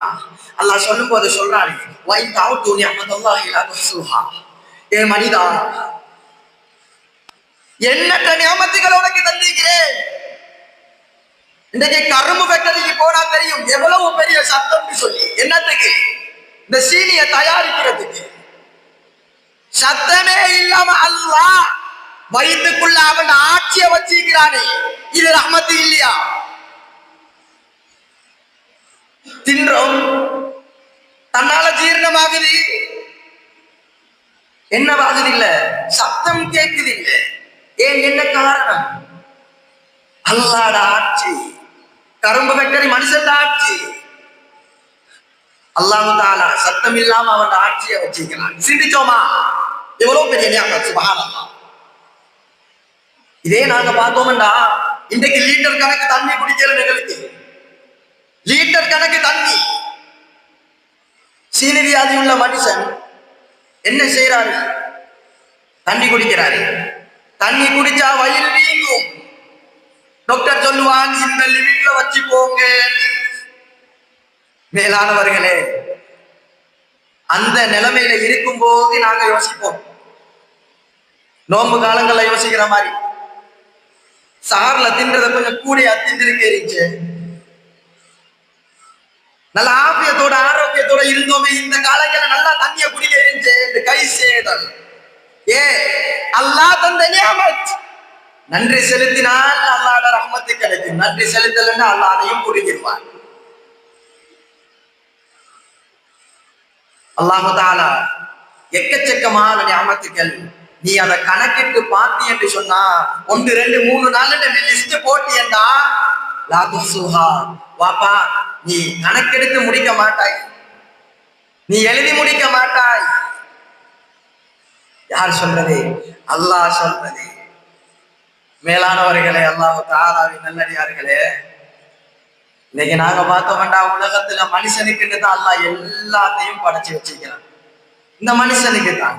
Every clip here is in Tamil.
அல்லாஹ் சொல்லும் போது சொல்றாரு வை தாவு தூணி அம்மதல்லாஹி லா ஏ மனிதா எண்ணற்ற நியமத்துகள் உனக்கு தந்திருக்கிறேன்? இன்றைக்கு கரும்பு ஃபேக்டரிக்கு போனா தெரியும் எவ்வளவு பெரிய சத்தம்னு சொல்லி. என்னத்துக்கு? இந்த சீனியை தயாரிக்கிறதுக்கு. சத்தமே இல்லாம அல்லாஹ் வயிற்றுக்குள்ள அவன் ஆட்சியை வச்சிருக்கிறானே. இது ரஹமத்து இல்லையா? என்ன இல்ல சத்தம் கேட்குது இல்ல ஏன் என்ன காரணம்? அல்லாட ஆட்சி. கரும்பு வெட்டரி மனுஷன் ஆட்சி. அல்லாஹு தாலா சத்தம் இல்லாம அவன் ஆட்சியை வச்சிருக்கிறான். சிந்திச்சோமா? எவ்வளவு பெரிய ஞாபகம் இதே நாங்க பார்த்தோம்டா இன்றைக்கு லீட்டர் கணக்கு தண்ணி குடிக்கல எங்களுக்கு. லீட்டர் கணக்கு தண்ணி. சீனி வியாதி உள்ள மனுஷன் என்ன செய்யறாரு தண்ணி குடிக்கிறாரு தண்ணி குடிச்சா வயிறு நீங்கும் டாக்டர் சொல்லுவான் இந்த லிமிட்ல வச்சு போங்க. மேலானவர்களே அந்த நிலைமையில இருக்கும் போது நாங்க யோசிப்போம். நோன்பு காலங்கள்ல யோசிக்கிற மாதிரி. சார்ல தின்றத கொஞ்சம் கூடிய தின்றிருக்க இருந்துச்சு. நல்ல ஆபியத்தோட கூட இருந்தோமே இந்த காலங்கள்ல நல்லா தண்ணிய குடிக்க இருந்துச்சு என்று கை செய்தல் ஏ அல்லாஹ் தந்த நியமத். நன்றி செலுத்தினால் அல்லாட ரஹ்மத்து கிடைக்கும். நன்றி செலுத்தலன்னா அல்லாஹ் அதையும் குடிக்கிடுவான் அல்லாஹு தாலா எக்கச்சக்கமான நியமத்துக்கள் நீ அதை கணக்கிட்டு பார்த்தி என்று சொன்னா ஒன்று ரெண்டு மூணு நாள் நீ லிஸ்ட் போட்டியண்டா லாகுசுஹா வாப்பா நீ கணக்கெடுத்து முடிக்க மாட்டாய். நீ எழுதி முடிக்க மாட்டாய். யார் சொல்றது? அல்லாஹ் சொல்றது. மேலானவர்களே அல்லாஹு தாராவின் நல்லடியார்களே இன்னைக்கு நாங்க பார்த்தோம்டா உலகத்துல மனுஷனுக்குன்னு தான் அல்லாஹ் எல்லாத்தையும் படைச்சு வச்சிருக்கிறான். இந்த மனுஷனுக்கு தான்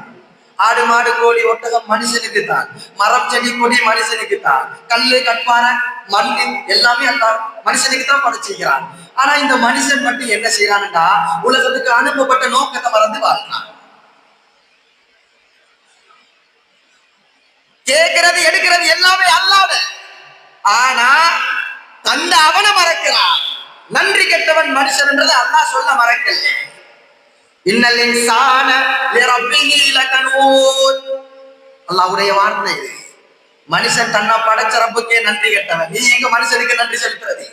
ஆடு மாடு கோழி ஒட்டகம் மனுஷனுக்கு தான் மரம் செடி கொடி மனுஷனுக்கு தான் கல்லு கட்பாறை மண் எல்லாமே அந்த மனுஷனுக்கு தான் படைச்சிருக்கிறான் ஆனா இந்த மனுஷன் மட்டும் என்ன செய்யறான்டா உலகத்துக்கு அனுப்பப்பட்ட நோக்கத்தை மறந்து வாழ்றான். கேட்கிறது எடுக்கிறது எல்லாமே அல்லாத. ஆனா தந்த அவனை மறக்கிறான். நன்றி கெட்டவன் மனுஷன் என்றது அல்லாஹ் சொல்ல மறக்கல. இன்னல் இன்சான லிரப்பிஹி லகனூத் அல்லாஹ்வுடைய வார்த்தை. மனுஷன் தன்னை படைச்ச ரப்புக்கே நன்றி கேட்டவன். நீ எங்க மனுஷனுக்கு நன்றி செலுத்துறது?